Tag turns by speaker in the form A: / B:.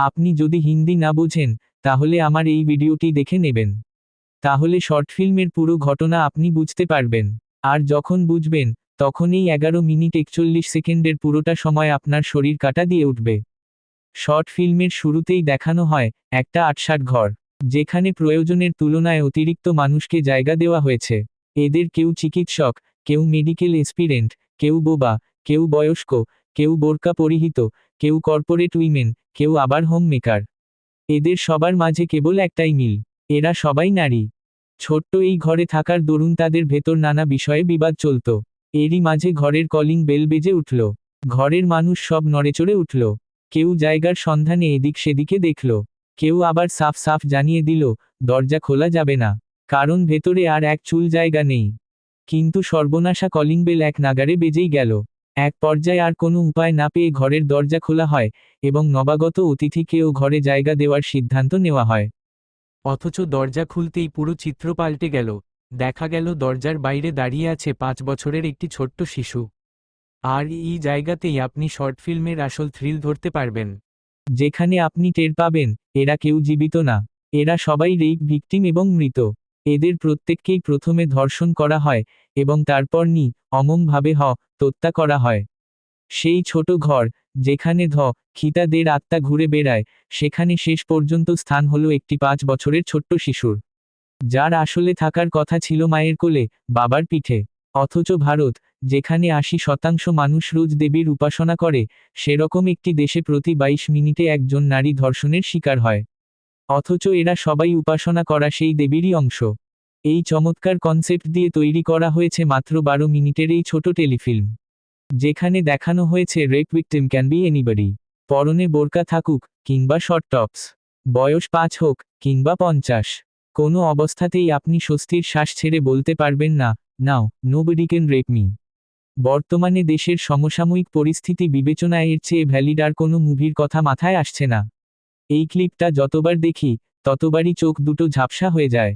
A: আপনি যদি হিন্দি না বোঝেন, তাহলে আমার এই ভিডিওটি দেখে নেবেন। তাহলে শর্ট ফিল্মের পুরো ঘটনা আপনি বুঝতে পারবেন। আর যখন বুঝবেন তখন এই এগারো মিনিট একচল্লিশ সেকেন্ডের পুরোটা সময় আপনার শরীর কাটা দিয়ে উঠবে। শর্ট ফিল্মের শুরুতেই দেখানো হয়, একটা আটসাট ঘর, যেখানে প্রয়োজনের তুলনায় অতিরিক্ত মানুষকে জায়গা দেওয়া হয়েছে। এদের কেউ চিকিৎসক, কেউ মেডিকেল এক্সপিরেন্ট কেউ বোবা, কেউ বয়স্ক কেউ বোরকা পরিহিত, কেউ কর্পোরেট উইমেন, কেউ আবার হোম মেকার এদের সবার মাঝে কেবল একটাই মিল, এরা সবাই নারী। ছোট্ট এই ঘরে থাকার দরুন তাদের ভেতর নানা বিষয়ে বিবাদ চলত। এরই মাঝে ঘরের কলিং বেল বেজে উঠল। ঘরের মানুষ সব নড়েচড়ে উঠল। কেউ জায়গার সন্ধানে এদিক সেদিকে দেখল। কেউ আবার সাফ সাফ জানিয়ে দিল, দরজা খোলা যাবে না, কারণ ভেতরে আর এক চুল জায়গা নেই। কিন্তু সর্বনাশা কলিং বেল এক নাগারে বেজেই গেল। এক পর্যায়ে আর কোনো উপায় না পেয়ে ঘরের দরজা খোলা হয় এবং নবাগত অতিথিকেও ঘরে জায়গা দেওয়ার সিদ্ধান্ত নেওয়া হয়। অথচ দরজা খুলতেই পুরো চিত্র পাল্টে গেল। দেখা গেল দরজার বাইরে দাঁড়িয়ে আছে পাঁচ বছরের একটি ছোট্ট শিশু। আর এই জায়গাতেই আপনি শর্ট ফিল্মের আসল থ্রিল ধরতে পারবেন। যেখানে আপনি টের পাবেন, এরা কেউ জীবিত না। এরা সবাই রেপ ভিকটিম এবং মৃত। এদের প্রত্যেককেই প্রথমে ধর্ষণ করা হয় এবং তারপর নি অমমভাবে হ হত্যা করা হয়। সেই ছোট ঘর, যেখানে ধ খিতাদের আত্মা ঘুরে বেড়ায়, সেখানে শেষ পর্যন্ত স্থান হলো একটি পাঁচ বছরের ছোট্ট শিশুর। যার আসলে থাকার কথা ছিল মায়ের কোলে, বাবার পিঠে। অথচ ভারত, যেখানে আশি শতাংশ মানুষ রোজ দেবীর উপাসনা করে, সেরকম একটি দেশে প্রতি বাইশ মিনিটে একজন নারী ধর্ষণের শিকার হয়। অথচ এরা সবাই উপাসনা করা সেই দেবীরই অংশ। এই চমৎকার কনসেপ্ট দিয়ে তৈরি করা হয়েছে মাত্র বারো মিনিটের এই ছোট টেলিফিল্ম। যেখানে দেখানো হয়েছে rape victim can be anybody পরনে বোরকা থাকুক, কিংবা শর্ট টপস বয়স পাঁচ হোক, কিংবা পঞ্চাশ। কোনো অবস্থাতেই আপনি স্বস্তির শ্বাস ছেড়ে বলতে পারবেন না, now nobody can rape me বর্তমানে দেশের সমসাময়িক পরিস্থিতি বিবেচনায় এর চেয়ে ভ্যালিড আর কোনো মুভির কথা মাথায় আসছে না। এই ক্লিপটা যতবার দেখি ততবারই চোখ দুটো ঝাপসা হয়ে যায়।